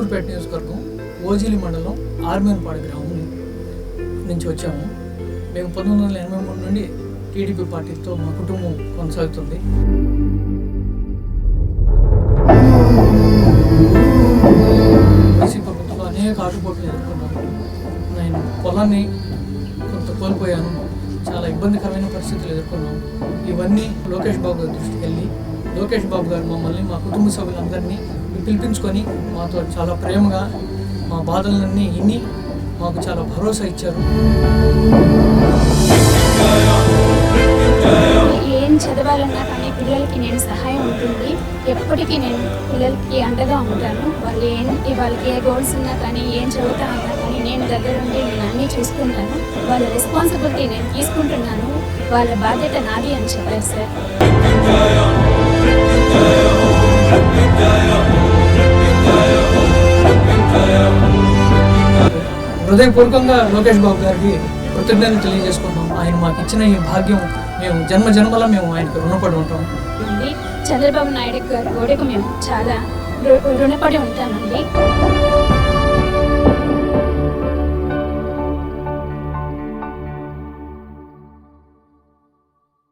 సులూరుపేట నియోజకవర్గం ఓజిలి మండలం ఆర్మేన్పాడు గ్రామం నుంచి వచ్చాము. మేము పంతొమ్మిది వందల ఎనభై మూడు నుండి టీడీపీ పార్టీతో మా కుటుంబం కొనసాగుతుంది. వైసీపీ ప్రభుత్వంలో అనేక ఆటుపోట్లు ఎదుర్కొన్నాను నేను పొలాన్ని కొంత కోల్పోయాను. చాలా ఇబ్బందికరమైన పరిస్థితులు ఎదుర్కొన్నాము ఇవన్నీ లోకేష్ బాబు దృష్టికి వెళ్ళి లోకేష్ బాబు గారు మమ్మల్ని మా కుటుంబ సభ్యులందరినీ పిలిపించుకొని మాతో చాలా ప్రేమగా మా బాధలన్నీ ఇన్ని మాకు చాలా భరోసా ఇచ్చారు. ఏం చదవాలన్నా కానీ పిల్లలకి నేను సహాయం ఉంటుంది. ఎప్పటికీ నేను పిల్లలకి అండగా ఉంటాను. వాళ్ళు ఏంటి వాళ్ళకి ఏ గోల్స్ ఉన్నా కానీ ఏం చదువుతా ఉన్నా కానీ నేను దగ్గర ఉండి నేను అన్నీ చూసుకుంటాను. వాళ్ళ రెస్పాన్సిబిలిటీ నేను తీసుకుంటున్నాను. వాళ్ళ బాధ్యత నాది అని చెప్పారు సార్. హృదయపూర్వకంగా లోకేష్ బాబు గారికి కృతజ్ఞతలు తెలియజేసుకుంటాం ఆయన మాకు ఇచ్చిన ఈ భాగ్యం మేము జన్మ జన్మల మేము ఆయనకు రుణపడి ఉంటాం. చంద్రబాబు నాయుడు గారు గోడకు మేము చాలా రుణపడి ఉంటామండి.